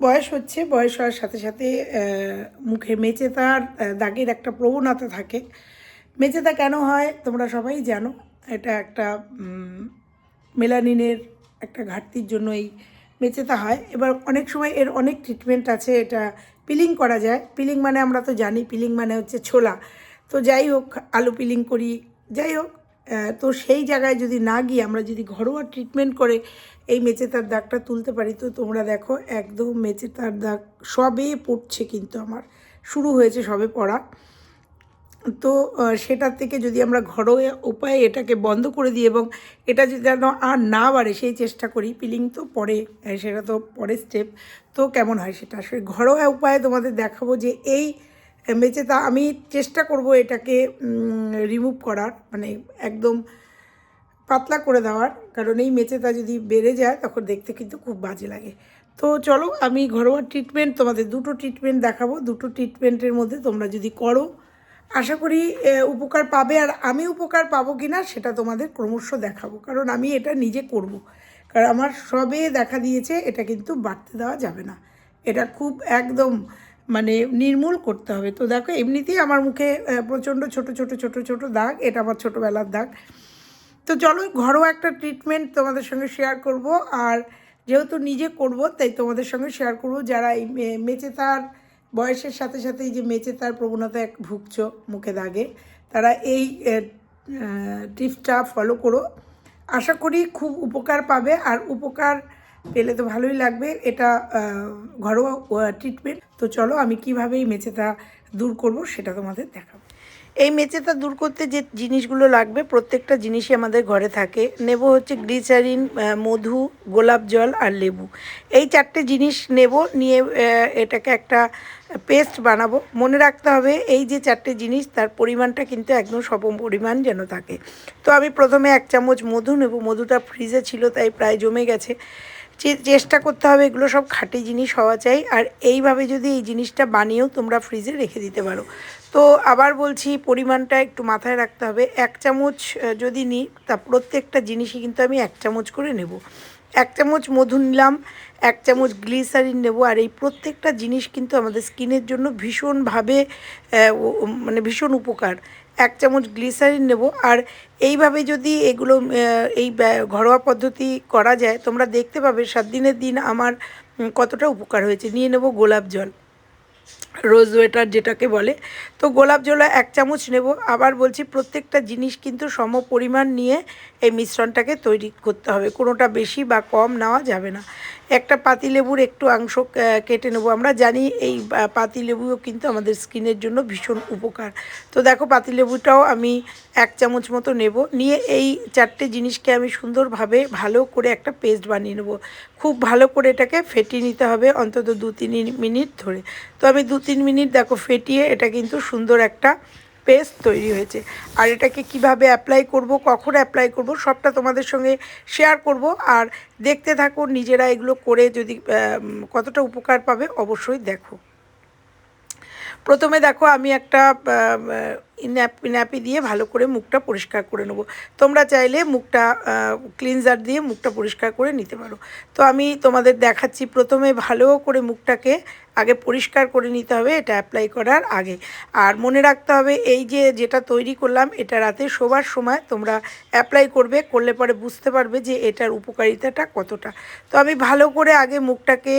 বয়স হচ্ছে বয়স হওয়ার সাথে সাথে মুখে মেচেতার আহ, দাগের একটা প্রবণতা থাকে। মেচেতা কেন হয় তোমরা সবাই জানো। এটা একটা মেলানিনের একটা ঘাটতির জন্য এই মেচেতা হয়। এবার অনেক সময় এর অনেক ট্রিটমেন্ট আছে এটা পিলিং করা যায়। পিলিং মানে আমরা তো জানি পিলিং মানে হচ্ছে ছোলা। তো যাই হোক আলু পিলিং করি যাই হোক তো সেই জায়গায় যদি না গিয়ে আমরা যদি ঘরোয়া ট্রিটমেন্ট করে এই মেচেতার দাগটা তুলতে পারি, তো তোমরা দেখো একদম মেচেতার দাগ সবে পড়ছে কিন্তু আমার, শুরু হয়েছে সবে পড়া। তো সেটার থেকে যদি আমরা ঘরোয়া উপায়ে এটাকে বন্ধ করে দিই এবং এটা যদি যেন আর না বাড়ে, সেই চেষ্টা করি। পিলিং তো পরে, সেটা তো পরের স্টেপ তো কেমন হয় সেটা? আসলে ঘরোয়া উপায়ে তোমাদের দেখাবো যে এই মেচেতা আমি চেষ্টা করব এটাকে রিমুভ করার মানে একদম পাতলা করে দেওয়ার। কারণ এই মেচেতা যদি বেড়ে যায়, তখন দেখতে কিন্তু খুব বাজে লাগে। তো চলো, আমি ঘরোয়া ট্রিটমেন্ট তোমাদের দুটো ট্রিটমেন্ট দেখাবো। দুটো ট্রিটমেন্টের মধ্যে তোমরা যদি করো, আশা করি উপকার পাবে। আর আমি উপকার পাবো কি না সেটা তোমাদের ক্রমশ দেখাবো। কারণ আমি এটা নিজে করব। কারণ আমার সবে দেখা দিয়েছে, এটা কিন্তু বাড়তে দেওয়া যাবে না। এটা খুব একদম মানে নির্মূল করতে হবে। তো দেখো, এমনিতেই আমার মুখে প্রচণ্ড ছোট ছোট ছোট ছোট দাগ, এটা আমার ছোটোবেলার দাগ। তো চলো, ঘরোয়া একটা ট্রিটমেন্ট তোমাদের সঙ্গে শেয়ার করব। আর যেহেতু নিজে করব, তাই তোমাদের সঙ্গে শেয়ার করব। যারা এই মে- মেচেতার বয়সের সাথে সাথে এই যে মেচে তার প্রবণতা এক ভুগছ মুখে দাগে, তারা এই টিপসটা ফলো করো। আশা করি খুব উপকার পাবে। আর উপকার পেলে তো ভালোই লাগবে। এটা ঘরোয়া ট্রিটমেন্ট তো চলো আমি কীভাবে এই মেচেতা দূর করব সেটা তোমাদের দেখাবো। এই মেচেতা দূর করতে যে জিনিসগুলো লাগবে, প্রত্যেকটা জিনিসই আমাদের ঘরে থাকে। নেব হচ্ছে গ্লিসারিন মধু, গোলাপ জল আর লেবু। এই চারটে জিনিস নেব, নিয়ে এটাকে একটা পেস্ট বানাবো। মনে রাখতে হবে, এই যে চারটে জিনিস, তার পরিমাণটা কিন্তু একদম সম পরিমাণ যেন থাকে। তো আমি প্রথমে এক চামচ মধু নেব। মধুটা ফ্রিজে ছিল, তাই প্রায় জমে গেছে। চেষ্টা করতে হবে, এগুলো সব খাঁটি জিনিস হওয়া চাই। আর এইভাবে যদি এই জিনিসটা বানিয়েও তোমরা ফ্রিজে রেখে দিতে পারো। তো আবার বলছি, পরিমাণটা একটু মাথায় রাখতে হবে। এক চামচ যদি নিই তা প্রত্যেকটা জিনিসই কিন্তু আমি এক চামচ করে নেব। এক চামচ মধু নিলাম, এক চামচ গ্লিসারিন নেব। আর এই প্রত্যেকটা জিনিস কিন্তু আমাদের স্কিনের জন্য ভীষণভাবে মানে ভীষণ উপকার। এক চামচ গ্লিসারিন নেব। আর এইভাবে যদি এগুলো এই ঘরোয়া পদ্ধতি করা যায়, তোমরা দেখতে পাবে সাত দিনের দিন আমার কতটা উপকার হয়েছে। নিয়ে নেব গোলাপ জল। রোজ ওয়েটার যেটাকে বলে। তো গোলাপ জল এক চামচ নেব। আবার বলছি প্রত্যেকটা জিনিস কিন্তু সম পরিমাণ নিয়ে এই মিশ্রণটাকে তৈরি করতে হবে। কোনোটা বেশি বা কম নেওয়া যাবে না। একটা পাতিলেবুর একটু অংশ কেটে নেব আমরা। জানি এই পাতিলেবুও কিন্তু আমাদের স্কিনের জন্য ভীষণ উপকার। তো দেখো পাতিলেবুটাও আমি এক চামচ মতো নেব। নিয়ে এই চারটে জিনিসকে আমি সুন্দরভাবে ভালো করে একটা পেস্ট বানিয়ে নেব। খুব ভালো করে এটাকে ফেটিয়ে নিতে হবে অন্তত দু তিন মিনিট ধরে। তো আমি দু তিন মিনিট দেখো ফেটিয়ে এটা কিন্তু সুন্দর একটা পেস্ট তৈরি হয়েছে। আর এটাকে কীভাবে অ্যাপ্লাই করব, কখন অ্যাপ্লাই করব, সবটা তোমাদের সঙ্গে শেয়ার করব। আর দেখতে থাকো নিজেরা এগুলো করে যদি কতটা উপকার পাবে অবশ্যই দেখো। প্রথমে দেখো আমি একটা ন্যাপি ন্যাপি দিয়ে ভালো করে মুখটা পরিষ্কার করে নেব। তোমরা চাইলে মুখটা ক্লিনজার দিয়ে মুখটা পরিষ্কার করে নিতে পারো। তো আমি তোমাদের দেখাচ্ছি, প্রথমে ভালো করে মুখটাকে আগে পরিষ্কার করে নিতে হবে, এটা অ্যাপ্লাই করার আগে। আর মনে রাখতে হবে, এই যে যেটা তৈরি করলাম, এটা রাতে শোবার সময় তোমরা অ্যাপ্লাই করবে, করলে পরে বুঝতে পারবে যে এটার উপকারিতাটা কতটা। তো আমি ভালো করে আগে মুখটাকে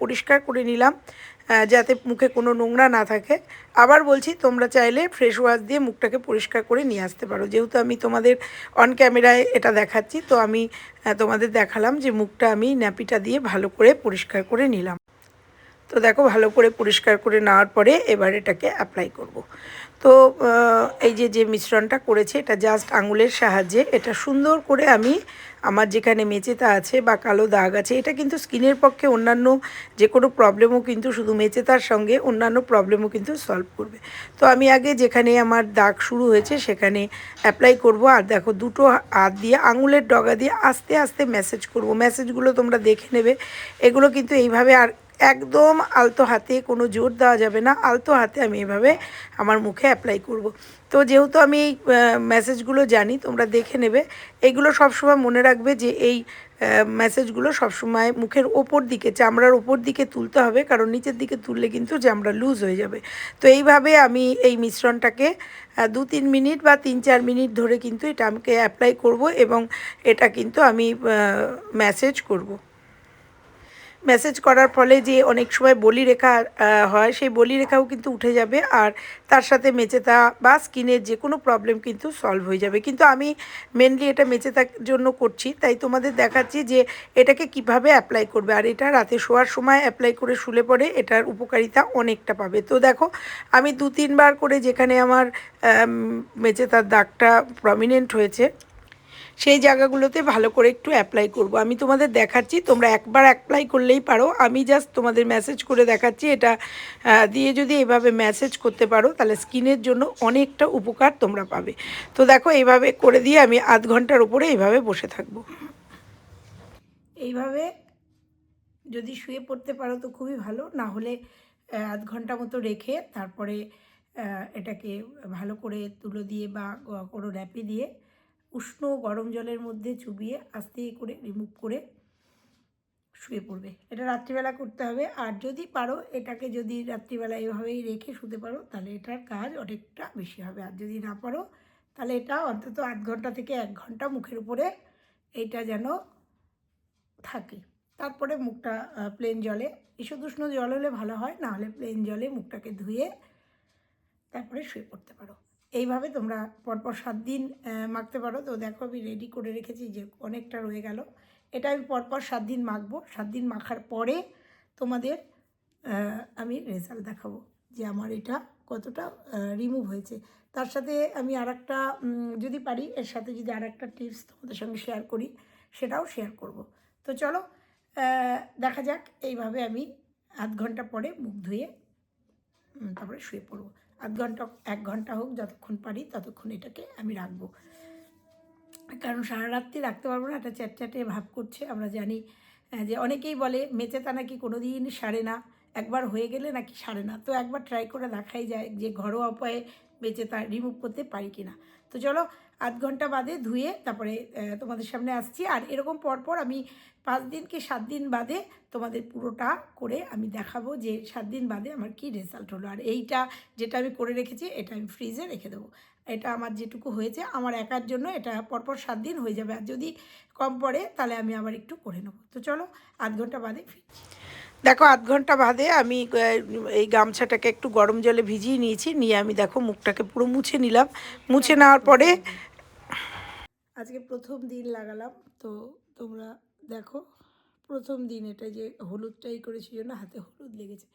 পরিষ্কার করে নিলাম। যাতে মুখে কোনো নোংরা না থাকে। আবার বলছি, তোমরা চাইলে ফ্রেশ ওয়াশ দিয়ে মুখটাকে পরিষ্কার করে নিয়ে আসতে পারো। যেহেতু আমি তোমাদের অন ক্যামেরায় এটা দেখাচ্ছি, তো আমি তোমাদের দেখালাম যে মুখটা আমি ন্যাপিটা দিয়ে ভালো করে পরিষ্কার করে নিলাম। তো দেখো ভালো করে পরিষ্কার করে নেওয়ার পরে এবার এটাকে অ্যাপ্লাই করব। তো এই যে যে মিশ্রণটা করেছে, এটা জাস্ট আঙুলের সাহায্যে, এটা সুন্দর করে আমি আমার যেখানে মেচেতা আছে বা কালো দাগ আছে, এটা কিন্তু স্কিনের পক্ষে অন্যান্য যে কোনো প্রবলেমও কিন্তু শুধু মেচেতার সঙ্গে, অন্যান্য প্রবলেমও কিন্তু সলভ করবে। তো আমি আগে যেখানে আমার দাগ শুরু হয়েছে, সেখানে অ্যাপ্লাই করব। আর দেখো, দুটো হাত দিয়ে, আঙুলের ডগা দিয়ে আস্তে আস্তে মেসেজ করব। মেসেজগুলো তোমরা দেখে নেবে। এগুলো কিন্তু এইভাবে আর একদম আলতো হাতে কোনো জোর দেওয়া যাবে না। আলতো হাতে আমি এভাবে আমার মুখে অ্যাপ্লাই করব। তো যেহেতু আমি এই মেসেজগুলো জানি, তোমরা দেখে নেবে। এইগুলো সবসময় মনে রাখবে যে এই মেসেজগুলো সবসময় মুখের ওপর দিকে, চামড়ার ওপর দিকে তুলতে হবে। কারণ নিচের দিকে তুললে কিন্তু চামড়া লুজ হয়ে যাবে। তো এইভাবে আমি এই মিশ্রণটাকে দু তিন মিনিট বা তিন চার মিনিট ধরে কিন্তু এটা আমাকে অ্যাপ্লাই করব এবং এটা কিন্তু আমি ম্যাসেজ করব। মেসেজ করার ফলে যে অনেক সময় বলি রেখা হয় সেই বলি রেখাও কিন্তু উঠে যাবে আর তার সাথে মেচেতা বা স্কিনের যে কোনো প্রবলেম কিন্তু সলভ হয়ে যাবে। কিন্তু আমি মেনলি এটা মেচেতার জন্য করছি তাই তোমাদের দেখাচ্ছি যে এটাকে কীভাবে অ্যাপ্লাই করবে। আর এটা রাতে শোয়ার সময় অ্যাপ্লাই করে শুলে পরে এটার উপকারিতা অনেকটা পাবে। তো দেখো আমি দু তিনবার করে যেখানে আমার আম, মেচেতার দাগটা প্রমিনেন্ট হয়েছে সেই জায়গাগুলোতে ভালো করে একটু অ্যাপ্লাই করব। আমি তোমাদের দেখাচ্ছি, তোমরা একবার অ্যাপ্লাই করলেই পারো। আমি জাস্ট তোমাদের মেসেজ করে দেখাচ্ছি, এটা দিয়ে যদি এভাবে মেসেজ করতে পারো, তাহলে স্কিনের জন্য অনেকটা উপকার তোমরা পাবে। তো দেখো, এইভাবে করে দিয়ে আমি আধ ঘণ্টার উপরে এইভাবে বসে থাকব। এইভাবে যদি শুয়ে পড়তে পারো তো খুবই ভালো, না হলে আধ ঘণ্টা মতো রেখে তারপরে এটাকে ভালো করে তুলো দিয়ে বা কোনো র্যাপি দিয়ে উষ্ণ গরম জলের মধ্যে চুবিয়ে আস্তে করে রিমুভ করে শুয়ে পড়বে। এটা রাত্রিবেলা করতে হবে। আর যদি পারো, এটাকে যদি রাত্রিবেলা এভাবেই রেখে শুতে পারো, তাহলে এটার কাজ অনেকটা বেশি হবে। আর যদি না পারো, তাহলে এটা অন্তত আধ ঘণ্টা থেকে এক ঘণ্টা মুখের উপরে এইটা যেন থাকে। তারপরে মুখটা প্লেন জলে। ঈষদুষ্ণ জল হলে ভালো হয়, না হলে প্লেন জলে মুখটাকে ধুয়ে তারপরে শুয়ে পড়তে পারো। এইভাবে তোমরা পরপর সাত দিন মাখতে পারো। তো দেখো, আমি রেডি করে রেখেছি যে অনেকটা রয়ে গেল। এটা আমি পরপর সাত দিন মাখবো। সাত দিন মাখার পরে তোমাদের আমি রেজাল্ট দেখাবো যে আমার এটা কতটা রিমুভ হয়েছে। তার সাথে আমি আর যদি পারি, এর সাথে যদি আর একটা টিপস তোমাদের সঙ্গে শেয়ার করি, সেটাও শেয়ার করব। তো চলো দেখা যাক। এইভাবে আমি আধ ঘণ্টা পরে মুখ ধুয়ে তারপরে শুয়ে পড়ব। আধ ঘণ্টা, এক ঘণ্টা হোক, যতক্ষণ পারি ততক্ষণ এটাকে আমি রাখব। কারণ সারা রাত্রি রাখতে পারব না, একটা চ্যাটচ্যাটে ভাব করছে। আমরা জানি যে অনেকেই বলে, মেচেতা নাকি কোনো দিন সারে না। একবার হয়ে গেলে নাকি সারে না। তো একবার ট্রাই করে দেখাই যায় যে ঘরোয়া উপায়ে মেচেতা রিমুভ করতে পারি কি না তো চলো আধ ঘণ্টা বাদে ধুয়ে তারপরে তোমাদের সামনে আসছি। আর এরকম পরপর আমি পাঁচ দিনকে সাত দিন বাদে তোমাদের পুরোটা করে আমি দেখাবো যে সাত দিন বাদে আমার কি রেজাল্ট হলো। আর এইটা যেটা আমি করে রেখেছি এটা আমি ফ্রিজে রেখে দেবো। এটা আমার যেটুকু হয়েছে আমার একার জন্য এটা পরপর সাত দিন হয়ে যাবে। আর যদি কম পড়ে তাহলে আমি আবার একটু করে নেব। তো চলো আধ ঘণ্টা বাদে ফিরছি। দেখো আধ ঘণ্টা বাদে আমি এই গামছাটাকে একটু গরম জলে ভিজিয়ে নিয়েছি। নিয়ে আমি দেখো মুখটাকে পুরো মুছে নিলাম। মুছে নেওয়ার পরে আজকে প্রথম দিন লাগালাম, তো তোমরা দেখো, প্রথম দিন এটা যে হলুদটাই করেছি জন্য হাতে হলুদ লেগেছে।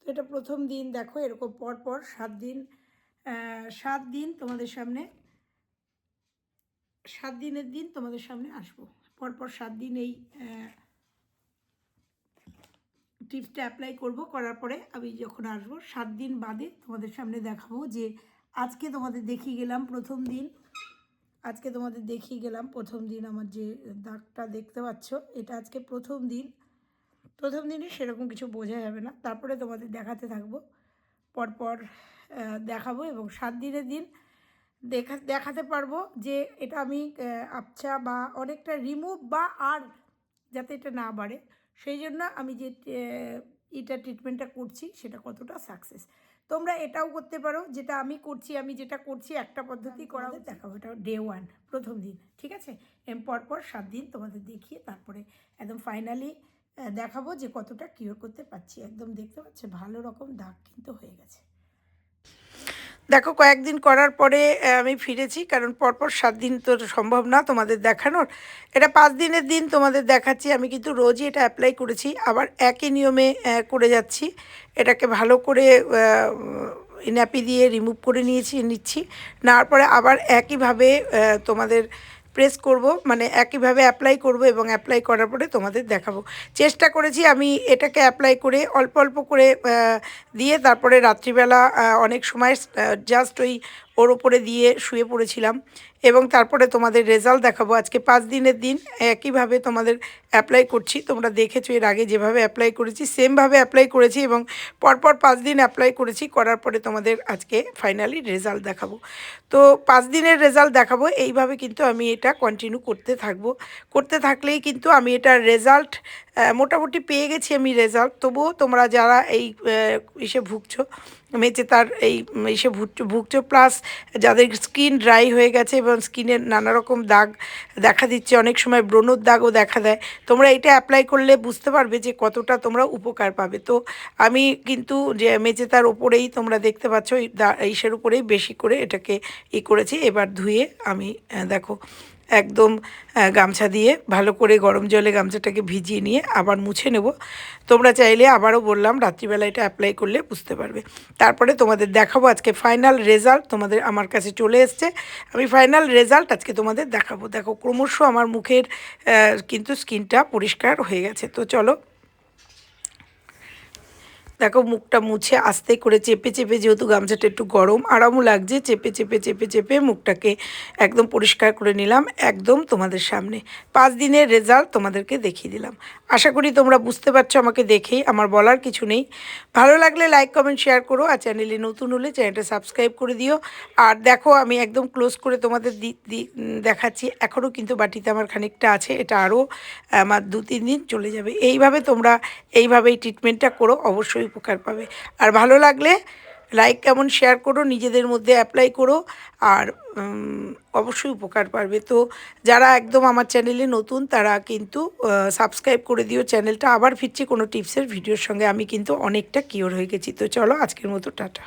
তো এটা প্রথম দিন দেখো, এরকম পর পর সাত দিন সাত দিন তোমাদের সামনে, সাত দিনের দিন তোমাদের সামনে আসব। পরপর সাত দিন এই টিপসটা অ্যাপ্লাই করব, করার পরে আমি যখন আসব, সাত দিন বাদে তোমাদের সামনে দেখাবো যে আজকে তোমাদের দেখিয়ে গেলাম প্রথম দিন আজকে তোমাদের দেখিয়ে গেলাম প্রথম দিন আমার যে দাগটা দেখতে পাচ্ছ, এটা আজকে প্রথম দিন। প্রথম দিনে সেরকম কিছু বোঝা যাবে না। তারপরে তোমাদের দেখাতে থাকব, পরপর দেখাবো এবং সাত দিনের দিন দেখা, দেখাতে পারব যে এটা আমি আবছা বা অনেকটা রিমুভ বা আর যাতে এটা না বাড়ে। সেই জন্য আমি যে এটা ট্রিটমেন্টটা করছি সেটা কতটা সাকসেস তোমরা এটাও করতে পারো যেটা আমি করছি আমি যেটা করছি একটা পদ্ধতি করা দেখাবো এটা ডে ওয়ান প্রথম দিন ঠিক আছে? এম পরপর সাত দিন তোমাদের দেখিয়ে তারপরে একদম ফাইনালি দেখাবো যে কতটা কিওর করতে পারছি। একদম দেখতে পাচ্ছ ভালো রকম দাগ কিন্তু হয়ে গেছে। দেখো, কয়েকদিন করার পরে আমি ফিরেছি, কারণ পরপর সাত দিন তো সম্ভব না তোমাদের দেখানোর। এটা পাঁচ দিনের দিন তোমাদের দেখাচ্ছি, আমি কিন্তু রোজই এটা অ্যাপ্লাই করেছি, আবার একই নিয়মে করে যাচ্ছি। এটাকে ভালো করে ন্যাপি দিয়ে রিমুভ করে নিয়েছি, নিচ্ছি, নেওয়ার পরে আবার একইভাবে তোমাদের প্রেস করব মানে একইভাবে অ্যাপ্লাই করব এবং অ্যাপ্লাই করার পরে তোমাদের দেখাবো। চেষ্টা করেছি আমি এটাকে অ্যাপ্লাই করে অল্প অল্প করে দিয়ে তারপরে রাত্রিবেলা অনেক সময় জাস্ট ওই ওর ওপরে দিয়ে শুয়ে পড়েছিলাম এবং তারপরে তোমাদের রেজাল্ট দেখাবো। আজকে পাঁচ দিনের দিন একইভাবে তোমাদের অ্যাপ্লাই করছি। তোমরা দেখেছ এর আগে যেভাবে অ্যাপ্লাই করেছি সেমভাবে অ্যাপ্লাই করেছি এবং পরপর পাঁচ দিন অ্যাপ্লাই করেছি। করার পরে তোমাদের আজকে ফাইনালি রেজাল্ট দেখাবো। তো পাঁচ দিনের রেজাল্ট দেখাবো। এইভাবে কিন্তু আমি এটা কন্টিনিউ করতে থাকব। করতে থাকলেই কিন্তু আমি এটার রেজাল্ট মোটামুটি পেয়ে গেছি আমি রেজাল্ট তবুও তোমরা যারা এই ইসে ভুগছো মেচে তার এই এসে ভুগ- ভুগছো প্লাস যাদের স্কিন ড্রাই হয়ে গেছে এবং স্কিনের নানা রকম দাগ দেখা দিচ্ছে, অনেক সময় ব্রণর দাগও দেখা দেয়, তোমরা এটা অ্যাপ্লাই করলে বুঝতে পারবে যে কতটা তোমরা উপকার পাবে। তো আমি কিন্তু যে মেচে তার ওপরেই তোমরা দেখতে পাচ্ছ, এই ইসের উপরেই বেশি করে এটাকে ই করেছি, এবার ধুয়ে আমি দেখো একদম গামছা দিয়ে ভালো করে গরম জলে গামছাটাকে ভিজিয়ে নিয়ে আবার মুছে নেব। তোমরা চাইলে আবারও বললাম, রাত্রিবেলা এটা অ্যাপ্লাই করলে বুঝতে পারবে। তারপরে তোমাদের দেখাবো আজকে ফাইনাল রেজাল্ট তোমাদের আমার কাছে চলে এসছে। আমি ফাইনাল রেজাল্ট আজকে তোমাদের দেখাবো। দেখো, ক্রমশ আমার মুখের কিন্তু স্কিনটা পরিষ্কার হয়ে গেছে। তো চলো দেখো, মুখটা মুছে আস্তে করে চেপে চেপে যেহেতু গামছাটা একটু গরম, আরামও লাগছে, চেপে চেপে চেপে চেপে মুখটাকে একদম পরিষ্কার করে নিলাম, একদম তোমাদের সামনে। পাঁচ দিনের রেজাল্ট তোমাদেরকে দেখিয়ে দিলাম। আশা করি তোমরা বুঝতে পারছ আমাকে দেখেই, আমার বলার কিছু নেই। ভালো লাগলে লাইক কমেন্ট শেয়ার করো, আর চ্যানেলে নতুন হলে চ্যানেলটা সাবস্ক্রাইব করে দিও। আর দেখো, আমি একদম ক্লোজ করে তোমাদের দেখাচ্ছি, এখনও কিন্তু বাটিতে আমার খানিকটা আছে, এটা আরও আমার দু তিন দিন চলে যাবে। এইভাবে তোমরা এইভাবেই ট্রিটমেন্টটা করো, অবশ্যই উপকার পাবে। আর ভালো লাগলে লাইক কেমন শেয়ার করো, নিজেদের মধ্যে অ্যাপ্লাই করো। আর অবশ্যই উপকার পাবে। তো যারা একদম আমার চ্যানেলে নতুন, তারা কিন্তু সাবস্ক্রাইব করে দিও চ্যানেলটা আবার ফিরছি কোনো টিপসের ভিডিওর সঙ্গে। আমি কিন্তু অনেকটা কিওর হয়ে গেছি। তো চলো আজকের মতো, টাটা।